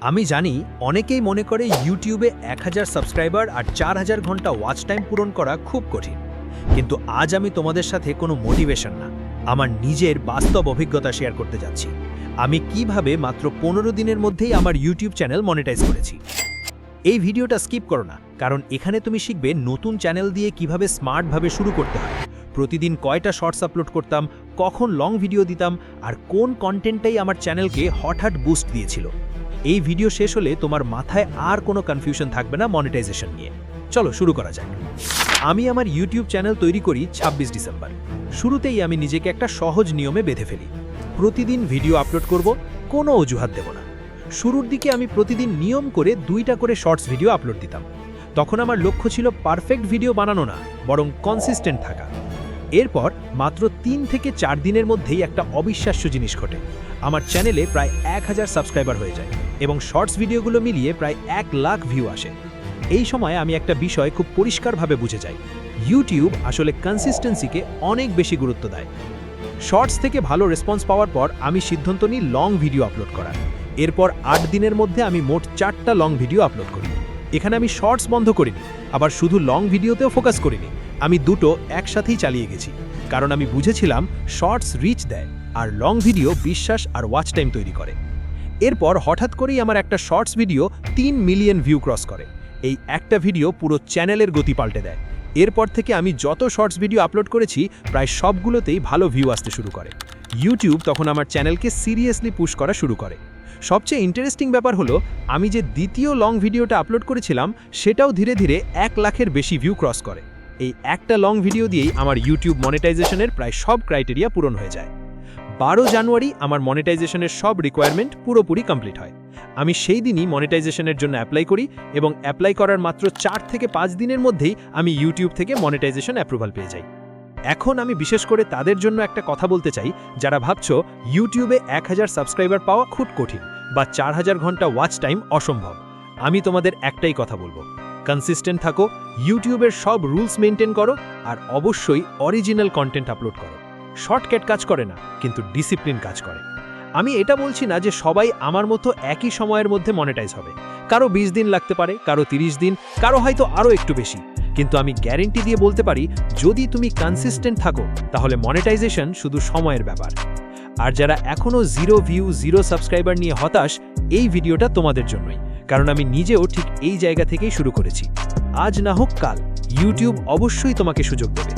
আমি জানি অনেকেই মনে করে ইউটিউবে এক হাজার সাবস্ক্রাইবার আর চার হাজার ঘণ্টা ওয়াচ টাইম পূরণ করা খুব কঠিন। কিন্তু আজ আমি তোমাদের সাথে কোনো মোটিভেশন না, আমার নিজের বাস্তব অভিজ্ঞতা শেয়ার করতে যাচ্ছি। আমি কীভাবে মাত্র পনেরো দিনের মধ্যেই আমার ইউটিউব চ্যানেল মনিটাইজ করেছি। এই ভিডিওটা স্কিপ করো না, কারণ এখানে তুমি শিখবে নতুন চ্যানেল দিয়ে কীভাবে স্মার্টভাবে শুরু করতে হয়। প্রতিদিন কয়টা শর্টস আপলোড করতাম, কখন লং ভিডিও দিতাম, আর কোন কন্টেন্টটাই আমার চ্যানেলকে হঠাৎ বুস্ট দিয়েছিল। এই ভিডিও শেষ হলে তোমার মাথায় আর কোনো কনফিউশন থাকবে না মনিটাইজেশন নিয়ে। চলো, শুরু করা যাক। আমি আমার ইউটিউব চ্যানেল তৈরি করি ২৬ ডিসেম্বর। শুরুতেই আমি নিজেকে একটা সহজ নিয়মে বেঁধে ফেলি। প্রতিদিন ভিডিও আপলোড করব, কোনো অজুহাত দেব না। শুরুর দিকে আমি প্রতিদিন নিয়ম করে দুইটা করে শর্টস ভিডিও আপলোড দিতাম। তখন আমার লক্ষ্য ছিল পারফেক্ট ভিডিও বানানো না, বরং কনসিস্টেন্ট থাকা। এরপর মাত্র তিন থেকে চার দিনের মধ্যেই একটা অবিশ্বাস্য জিনিস ঘটে। আমার চ্যানেলে প্রায় এক হাজার সাবস্ক্রাইবার হয়ে যায় এবং শর্টস ভিডিওগুলো মিলিয়ে প্রায় এক লাখ ভিউ আসে। এই সময় আমি একটা বিষয় খুব পরিষ্কারভাবে বুঝে যাই। ইউটিউব আসলে কনসিস্টেন্সিকে অনেক বেশি গুরুত্ব দেয়। শর্টস থেকে ভালো রেসপন্স পাওয়ার পর আমি সিদ্ধান্ত নিই লং ভিডিও আপলোড করার। এরপর আট দিনের মধ্যে আমি মোট চারটা লং ভিডিও আপলোড করি। এখানে আমি শর্টস বন্ধ করিনি, আবার শুধু লং ভিডিওতেও ফোকাস করিনি। আমি দুটো একসাথেই চালিয়ে গেছি, কারণ আমি বুঝেছিলাম শর্টস রিচ দেয় আর লং ভিডিও বিশ্বাস আর ওয়াচ টাইম তৈরি করে। এরপর হঠাৎ করেই আমার একটা শর্টস ভিডিও তিন মিলিয়ন ভিউ ক্রস করে। এই একটা ভিডিও পুরো চ্যানেলের গতি পাল্টে দেয়। এরপর থেকে আমি যত শর্টস ভিডিও আপলোড করেছি, প্রায় সবগুলোতেই ভালো ভিউ আসতে শুরু করে। ইউটিউব তখন আমার চ্যানেলকে সিরিয়াসলি পুশ করা শুরু করে। সবচেয়ে ইন্টারেস্টিং ব্যাপার হলো, আমি যে দ্বিতীয় লং ভিডিওটা আপলোড করেছিলাম, সেটাও ধীরে ধীরে এক লাখের বেশি ভিউ ক্রস করে। এই একটা লং ভিডিও দিয়েই আমার ইউটিউব মনিটাইজেশনের প্রায় সব ক্রাইটেরিয়া পূরণ হয়ে যায়। বারো জানুয়ারি আমার মনিটাইজেশনের সব রিকোয়ারমেন্ট পুরোপুরি কমপ্লিট হয়। আমি সেই দিনই মনিটাইজেশনের জন্য অ্যাপ্লাই করি এবং অ্যাপ্লাই করার মাত্র চার থেকে পাঁচ দিনের মধ্যেই আমি ইউটিউব থেকে মনিটাইজেশন অ্যাপ্রুভাল পেয়ে যাই। এখন আমি বিশেষ করে তাদের জন্য একটা কথা বলতে চাই, যারা ভাবছ ইউটিউবে এক হাজার সাবস্ক্রাইবার পাওয়া খুব কঠিন বা চার হাজার ঘণ্টা ওয়াচ টাইম অসম্ভব। আমি তোমাদের একটাই কথা বলব। কনসিস্টেন্ট থাকো ইউটিউবের সব রুলস মেনটেন করো, আর অবশ্যই অরিজিনাল কন্টেন্ট আপলোড করো। শর্টকাট কাজ করে না, কিন্তু ডিসিপ্লিন কাজ করে। আমি এটা বলছি না যে সবাই আমার মতো একই সময়ের মধ্যে মনিটাইজ হবে। কারও ২০ দিন লাগতে পারে, কারও ৩০ দিন, কারও হয়তো আরও একটু বেশি। কিন্তু আমি গ্যারেন্টি দিয়ে বলতে পারি, যদি তুমি কনসিস্টেন্ট থাকো, তাহলে মনিটাইজেশন শুধু সময়ের ব্যাপার। আর যারা এখনও জিরো ভিউ জিরো সাবস্ক্রাইবার নিয়ে হতাশ, এই ভিডিওটা তোমাদের জন্যই। কারণ আমি নিজেও ঠিক এই জায়গা থেকেই শুরু করেছি। আজ না হোক কাল ইউটিউব অবশ্যই তোমাকে সুযোগ দেবে।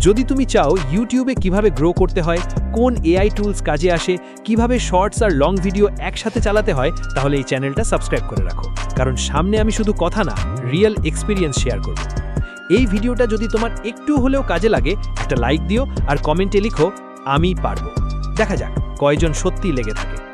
যদি তুমি চাও ইউটিউবে কীভাবে গ্রো করতে হয়, কোন এআই টুলস কাজে আসে, কীভাবে শর্টস আর লং ভিডিও একসাথে চালাতে হয়, তাহলে এই চ্যানেলটা সাবস্ক্রাইব করে রাখো। কারণ সামনে আমি শুধু কথা না রিয়েল এক্সপিরিয়েন্স শেয়ার করব। এই ভিডিওটা যদি তোমার একটু হলেও কাজে লাগে, একটা লাইক দিও আর কমেন্টে লিখো, আমি পারব। দেখা যাক, কয়জন সত্যিই লেগে থাকে।